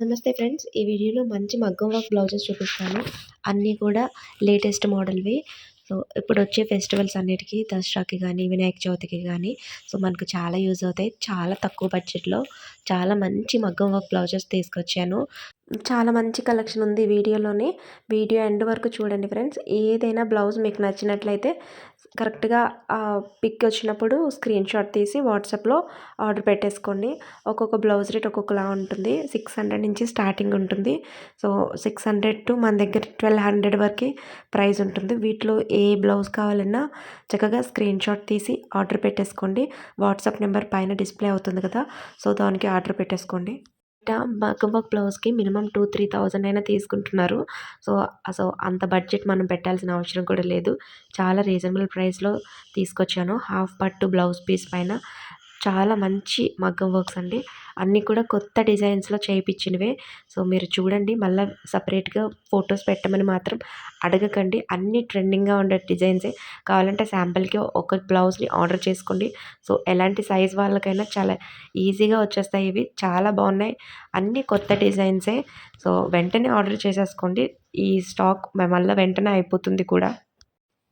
నమస్తే ఫ్రెండ్స్. ఈ వీడియోలో మంచి మగ్గం వర్క్ బ్లౌజెస్ చూపిస్తాను. అన్నీ కూడా లేటెస్ట్ మోడల్వి. సో ఇప్పుడు వచ్చే ఫెస్టివల్స్ అన్నిటికీ దసరాకి కానీ వినాయక చవితికి కానీ సో మనకు చాలా యూజ్ అవుతాయి. చాలా తక్కువ బడ్జెట్లో చాలా మంచి మగ్గం వర్క్ బ్లౌజెస్ తీసుకొచ్చాను. చాలా మంచి కలెక్షన్ ఉంది వీడియోలోని. వీడియో ఎండ్ వరకు చూడండి ఫ్రెండ్స్. ఏదైనా బ్లౌజ్ మీకు నచ్చినట్లయితే కరెక్ట్గా పిక్ వచ్చినప్పుడు స్క్రీన్ షాట్ తీసి వాట్సాప్లో ఆర్డర్ పెట్టేసుకోండి. ఒక్కొక్క బ్లౌజ్ రేట్ ఒక్కొక్కలా ఉంటుంది. సిక్స్ హండ్రెడ్ నుంచి స్టార్టింగ్ ఉంటుంది. సో సిక్స్ హండ్రెడ్ టు మన దగ్గర ట్వెల్వ్ హండ్రెడ్ వరకు ప్రైస్ ఉంటుంది. వీటిలో ఏ బ్లౌజ్ కావాలన్నా చక్కగా స్క్రీన్ షాట్ తీసి ఆర్డర్ పెట్టేసుకోండి. వాట్సాప్ నెంబర్ పైన డిస్ప్లే అవుతుంది కదా. సో దానికి ఆర్డర్ పెట్టేసుకోండి. మగ్గం వర్క్ బ్లౌజ్కి మినిమం టూ త్రీ థౌజండ్ అయినా తీసుకుంటున్నారు. సో సో అంత బడ్జెట్ మనం పెట్టాల్సిన అవసరం కూడా లేదు. చాలా రీజనబుల్ ప్రైస్లో తీసుకొచ్చాను. హాఫ్ పట్టు బ్లౌజ్ పీస్ పైన చాలా మంచి మగ్గం వర్క్స్ అండి. అన్నీ కూడా కొత్త డిజైన్స్లో చేయించినవే సో మీరు చూడండి మళ్ళీ సపరేట్గా ఫొటోస్ పెట్టమని మాత్రం అడగకండి. అన్నీ ట్రెండింగ్గా ఉండే డిజైన్సే. కావాలంటే శాంపిల్కి ఒక బ్లౌజ్ని ఆర్డర్ చేసుకోండి. సో ఎలాంటి సైజ్ వాళ్ళకైనా చాలా ఈజీగా వచ్చేస్తాయి ఇవి. చాలా బాగున్నాయి. అన్నీ కొత్త డిజైన్సే. సో వెంటనే ఆర్డర్ చేసేసుకోండి. ఈ స్టాక్ మళ్ళీ వెంటనే అయిపోతుంది కూడా.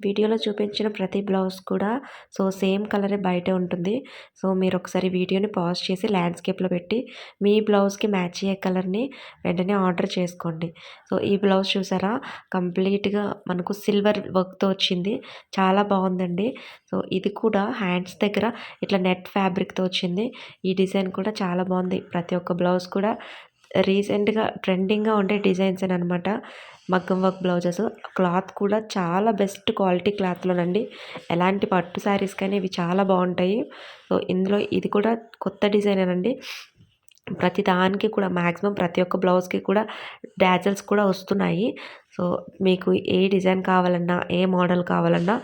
వీడియోలో చూపించిన ప్రతి బ్లౌజ్ కూడా సో సేమ్ కలరే బయట ఉంటుంది. సో మీరు ఒకసారి వీడియోని పాజ్ చేసి ల్యాండ్స్కేప్లో పెట్టి మీ బ్లౌజ్కి మ్యాచ్ అయ్యే కలర్ని వెంటనే ఆర్డర్ చేసుకోండి. సో ఈ బ్లౌజ్ చూసారా? కంప్లీట్గా మనకు సిల్వర్ వర్క్తో వచ్చింది. చాలా బాగుందండి. సో ఇది కూడా హ్యాండ్స్ దగ్గర ఇట్లా నెట్ ఫ్యాబ్రిక్తో వచ్చింది. ఈ డిజైన్ కూడా చాలా బాగుంది. ప్రతి ఒక్క బ్లౌజ్ కూడా రీసెంట్గా ట్రెండింగ్గా ఉండే డిజైన్స్ అనమాట మగ్గం వర్క్ బ్లౌజెస్. క్లాత్ కూడా చాలా బెస్ట్ క్వాలిటీ క్లాత్లోనండి. ఎలాంటి పట్టు శారీస్ కానీ ఇవి చాలా బాగుంటాయి. సో ఇందులో ఇది కూడా కొత్త డిజైనేనండి. ప్రతి దానికి కూడా మ్యాక్సిమం ప్రతి ఒక్క బ్లౌజ్కి కూడా డాజల్స్ కూడా వస్తున్నాయి. సో మీకు ఏ డిజైన్ కావాలన్నా ఏ మోడల్ కావాలన్నా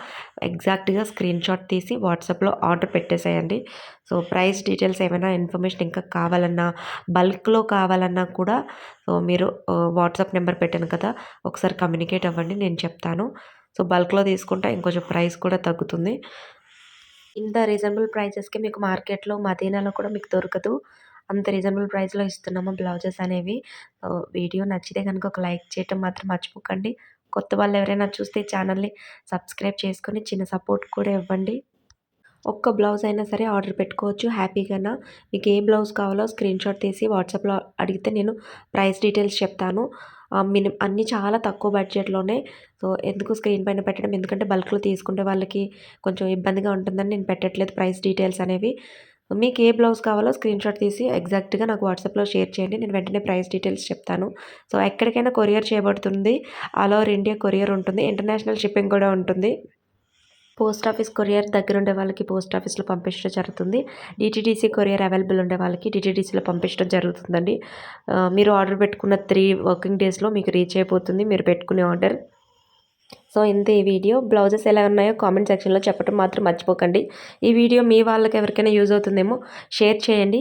ఎగ్జాక్ట్గా స్క్రీన్ షాట్ తీసి వాట్సాప్లో ఆర్డర్ పెట్టేసేయండి. సో ప్రైస్ డీటెయిల్స్ ఏమైనా ఇన్ఫర్మేషన్ ఇంకా కావాలన్నా బల్క్లో కావాలన్నా కూడా సో మీరు వాట్సాప్ నెంబర్ పెట్టాను కదా ఒకసారి కమ్యూనికేట్ అవ్వండి నేను చెప్తాను. సో బల్క్లో తీసుకుంటే ఇంకొంచెం ప్రైస్ కూడా తగ్గుతుంది. ఇంత రీజనబుల్ ప్రైజెస్కి మీకు మార్కెట్లో మదీనాలో కూడా మీకు దొరకదు. అంత రీజనబుల్ ప్రైస్లో ఇస్తున్నాము బ్లౌజెస్ అనేవి. వీడియో నచ్చితే కనుక ఒక లైక్ చేయటం మాత్రం మర్చిపోకండి. కొత్త వాళ్ళు ఎవరైనా చూస్తే ఛానల్ని సబ్స్క్రైబ్ చేసుకొని చిన్న సపోర్ట్ కూడా ఇవ్వండి. ఒక్క బ్లౌజ్ అయినా సరే ఆర్డర్ పెట్టుకోవచ్చు హ్యాపీగా మీకు ఏ బ్లౌజ్ కావాలో స్క్రీన్ షాట్ తీసి వాట్సాప్లో అడిగితే నేను ప్రైస్ డీటెయిల్స్ చెప్తాను. మినిమం అన్నీ చాలా తక్కువ బడ్జెట్లోనే. సో ఎందుకు స్క్రీన్ పైన పెట్టడం? ఎందుకంటే బల్క్లో తీసుకుంటే వాళ్ళకి కొంచెం ఇబ్బందిగా ఉంటుందని నేను పెట్టట్లేదు ప్రైస్ డీటెయిల్స్ అనేవి. మీకు ఏ బ్లౌజ్ కావాలో స్క్రీన్ షాట్ తీసి ఎగ్జాక్ట్గా నాకు వాట్సాప్లో షేర్ చేయండి. నేను వెంటనే ప్రైస్ డీటెయిల్స్ చెప్తాను. సో ఎక్కడికైనా కొరియర్ చేయబడుతుంది. ఆల్ ఓవర్ ఇండియా కొరియర్ ఉంటుంది. ఇంటర్నేషనల్ షిప్పింగ్ కూడా ఉంటుంది. పోస్ట్ ఆఫీస్ కొరియర్ దగ్గర ఉండే వాళ్ళకి పోస్ట్ ఆఫీస్లో పంపించడం జరుగుతుంది. డిటీడీసీ కొరియర్ అవైలబుల్ ఉండే వాళ్ళకి డిటీడీసీలో పంపించడం జరుగుతుందండి. మీరు ఆర్డర్ పెట్టుకున్న త్రీ వర్కింగ్ డేస్లో మీకు రీచ్ అయిపోతుంది. మీరు పెట్టుకునే ఆర్డర్ సో ఇంతే ఈ వీడియో. బ్లౌజెస్ ఎలా ఉన్నాయో కామెంట్ సెక్షన్లో చెప్పడం మాత్రం మర్చిపోకండి. ఈ వీడియో మీ వాళ్ళకి ఎవరికైనా యూజ్ అవుతుందేమో షేర్ చేయండి.